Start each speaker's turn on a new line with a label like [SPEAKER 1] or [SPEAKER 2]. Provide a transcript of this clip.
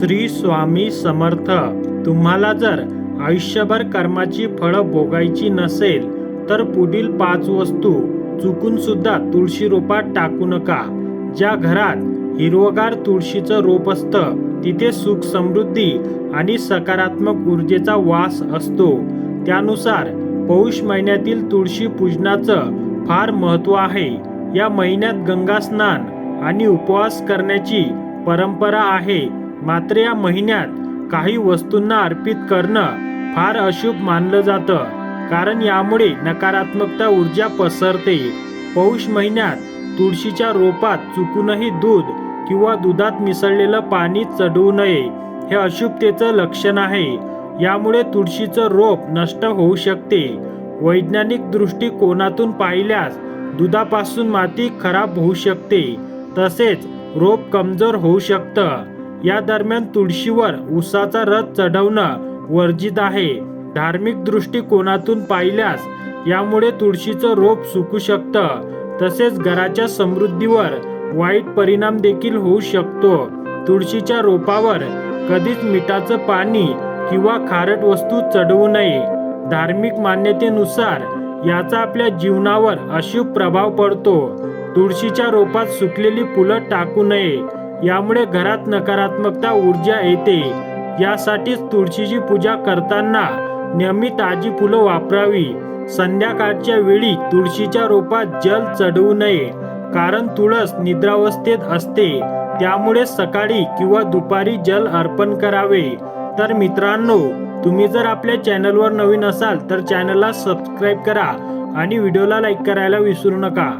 [SPEAKER 1] श्री स्वामी समर्थ तुम्हाला जर आयुष्यभर कर्माची फळं भोगायची नसेल तर पुढील पाच वस्तू चुकून सुद्धा तुळशी रोपात टाकू नका. ज्या घरात हिरवगार तुळशीचं रोप असतं तिथे सुख समृद्धी आणि सकारात्मक ऊर्जेचा वास असतो. त्यानुसार पौष महिन्यातील तुळशी पूजनाचं फार महत्त्व आहे. या महिन्यात गंगा स्नान आणि उपवास करण्याची परंपरा आहे. मात्र या महिन्यात काही वस्तूंना अर्पित करणं फार अशुभ मानलं जातं. कारण यामुळे नकारात्मकता ऊर्जा पसरते. पौष महिन्यात तुळशीच्या रोपात चुकूनही दूध किंवा दुधात मिसळलेलं पाणी चढवू नये हे अशुभतेचं लक्षण आहे. यामुळे तुळशीचं रोप नष्ट होऊ शकते. वैज्ञानिक दृष्टिकोनातून पाहिल्यास दुधापासून माती खराब होऊ शकते. तसेच रोप कमजोर होऊ शकतं. या दरम्यान तुळशीवर उसाचा रथ चढवणं वर्जित आहे. धार्मिक दृष्टिकोनातून पाहिल्यास यामुळे तुळशीचं रोप सुकू शकतं. तसेच घराच्या समृद्धीवर वाईट परिणाम देखील होऊ शकतो. तुळशीच्या रोपावर कधीच मिठाचं पाणी किंवा खारट वस्तू चढवू नये. धार्मिक मान्यतेनुसार याचा आपल्या जीवनावर अशुभ प्रभाव पडतो. तुळशीच्या रोपात सुकलेली फुलं टाकू नये. यामुळे घरात नकारात्मकता ऊर्जा येते. यासाठीच तुळशीची पूजा करताना नियमित ताजी फुलं वापरावी. संध्याकाळच्या वेळी तुळशीच्या रोपात जल चढवू नये कारण तुळस निद्रावस्थेत असते. त्यामुळे सकाळी किंवा दुपारी जल अर्पण करावे. तर मित्रांनो तुम्ही जर आपल्या चॅनलवर नवीन असाल तर चॅनलला सबस्क्राईब करा आणि व्हिडिओला लाईक करायला विसरू नका.